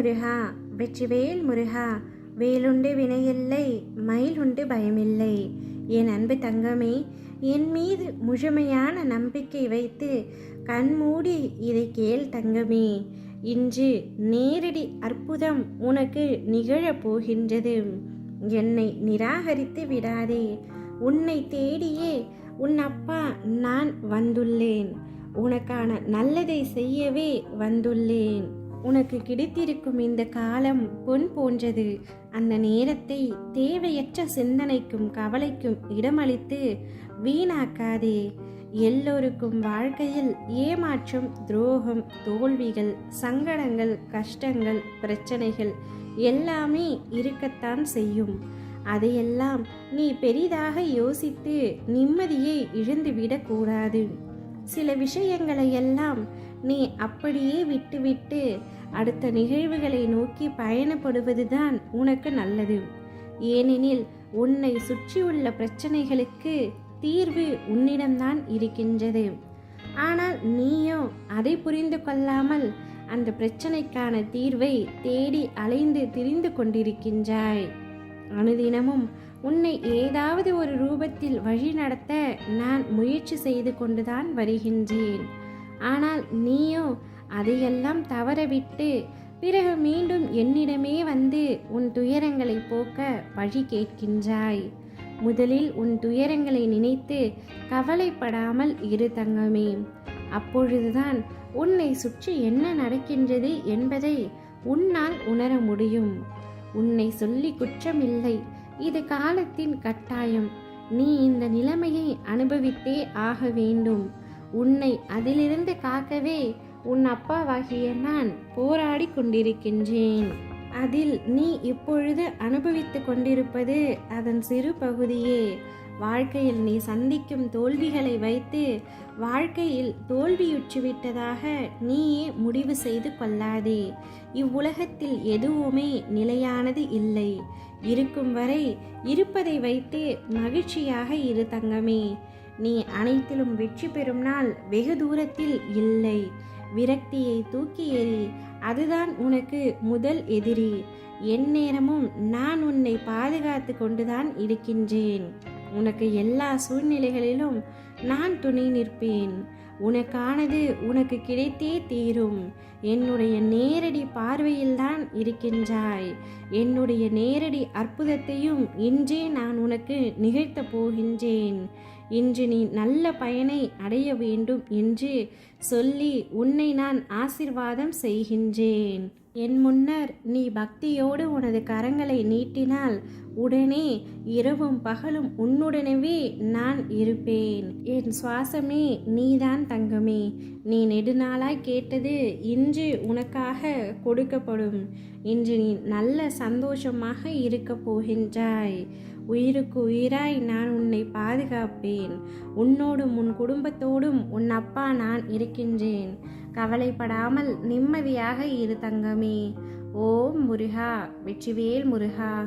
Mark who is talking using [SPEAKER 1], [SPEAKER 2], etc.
[SPEAKER 1] முருகா வெற்றிவேல் முருகா வேலுண்டு வினையில்லை மயிலுண்டு பயமில்லை. என் அன்பு தங்கமே என் மீது முழுமையான நம்பிக்கை வைத்து கண்மூடி இதை கேள் தங்கமே. இன்று நேரடி அற்புதம் உனக்கு நிகழப் போகின்றது. என்னை நிராகரித்து விடாதே. உன்னை தேடியே உன் அப்பா நான் வந்துள்ளேன். உனக்கான நல்லதை செய்யவே வந்துள்ளேன். உனக்கு கிடைத்திருக்கும் இந்த காலம் பொன் போன்றது. அந்த நேரத்தை தேவையற்ற சிந்தனைக்கும் கவலைக்கும் இடமளித்து வீணாக்காதே. எல்லோருக்கும் வாழ்க்கையில் ஏமாற்றம் துரோகம் தோல்விகள் சங்கடங்கள் கஷ்டங்கள் பிரச்சனைகள் எல்லாமே இருக்கத்தான் செய்யும். அதையெல்லாம் நீ பெரிதாக யோசித்து நிம்மதியை இழந்துவிடக்கூடாது. சில விஷயங்களை எல்லாம் நீ அப்படியே விட்டுவிட்டு அடுத்த நிகழ்வுகளை நோக்கி பயணப்படுவதுதான் உனக்கு நல்லது. ஏனெனில் உன்னை சுற்றியுள்ள பிரச்சனைகளுக்கு தீர்வு உன்னிடம்தான் இருக்கின்றது. ஆனால் நீயோ அதை புரிந்து கொள்ளாமல் அந்த பிரச்சனைக்கான தீர்வை தேடி அலைந்து திரிந்து கொண்டிருக்கின்றாய். அனுதினமும் உன்னை ஏதாவது ஒரு ரூபத்தில் வழி நடத்த நான் முயற்சி செய்து கொண்டுதான் வருகின்றேன். ஆனால் நீயோ அதையெல்லாம் தவறவிட்டு பிறகு மீண்டும் என்னிடமே வந்து உன் துயரங்களை போக்க வழி கேட்கின்றாய். முதலில் உன் துயரங்களை நினைத்து கவலைப்படாமல் இரு தங்கமே. அப்பொழுதுதான் உன்னை சுற்றி என்ன நடக்கின்றது என்பதை உன்னால் உணர முடியும். உன்னை சொல்லி குற்றமில்லை. இது காலத்தின் கட்டாயம். நீ இந்த நிலைமையை அனுபவித்தே ஆக வேண்டும். உன்னை அதிலிருந்து காக்கவே உன் அப்பாவாகிய நான் போராடி கொண்டிருக்கின்றேன். அதில் நீ இப்பொழுது அனுபவித்துக் கொண்டிருப்பது அதன் சிறு பகுதியே. வாழ்க்கையில் நீ சந்திக்கும் தோல்விகளை வைத்து வாழ்க்கையில் தோல்வியுற்றுவிட்டதாக நீயே முடிவு செய்து கொள்ளாதே. இவ்வுலகத்தில் எதுவுமே நிலையானது இல்லை. இருக்கும் வரை இருப்பதை வைத்து மகிழ்ச்சியாக இரு தங்கமே. நீ அனைத்திலும் வெற்றி பெறும் நாள் வெகு தூரத்தில் இல்லை. விரக்தியை தூக்கி எறி அதுதான் உனக்கு முதல் எதிரி. எந்நேரமும் நான் உன்னை பாதுகாத்து கொண்டுதான் இருக்கின்றேன். உனக்கு எல்லா சூழ்நிலைகளிலும் நான் துணை நிற்பேன். உனக்கானது உனக்கு கிடைத்தே தீரும். என்னுடைய நேரடி பார்வையில்தான் இருக்கின்றாய். என்னுடைய நேரடி அற்புதத்தையும் இன்றே நான் உனக்கு நிகழ்த்தப் போகின்றேன். இன்று நீ நல்ல பயனை அடைய வேண்டும் என்று சொல்லி உன்னை நான் ஆசிர்வாதம் செய்கின்றேன். என் முன்னர் நீ பக்தியோடு உனது கரங்களை நீட்டினால் உடனே இரவும் பகலும் உன்னுடனவே நான் இருப்பேன். என் சுவாசமே நீதான் தங்கமே. நீ நெடுநாளாய் கேட்டது இன்று உனக்காக கொடுக்கப்படும். இன்று நீ நல்ல சந்தோஷமாக இருக்கப் போகின்றாய். உயிருக்கு உயிராய் நான் உன்னை பாதுகாப்பேன். உன்னோடும் உன் குடும்பத்தோடும் உன் அப்பா நான் இருக்கின்றேன். கவலைப்படாமல் நிம்மதியாக இரு தங்கமே. ஓம் முருகா வெற்றிவேல் முருகா.